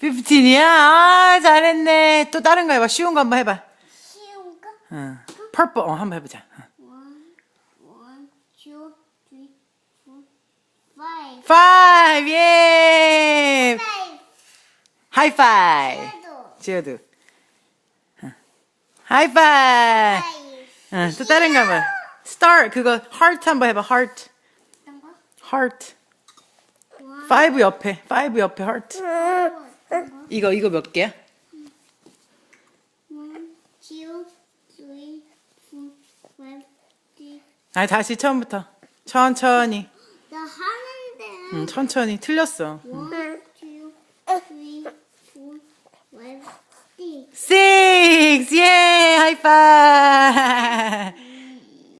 15이야? 아, 잘했네. 또 다른 거 해봐. 쉬운 거 한번 해봐. 쉬운 거? 응. purple. 어, 한번 해보자. One, one, two, three, four, five. five, 예! Five. 하이파이. 그래도 지어도. 하이파이. five. 응, 또 다른 거 한번. Star, 그거 heart 한번 해봐. heart. heart. One, five 옆에. five 옆에 heart. 이거, 이거 몇 개야? 아니, 다시 처음부터. 천천히. 나 하는데. 응, 천천히. 틀렸어. One, two, three, four, five, six. six! 예! 하이파이!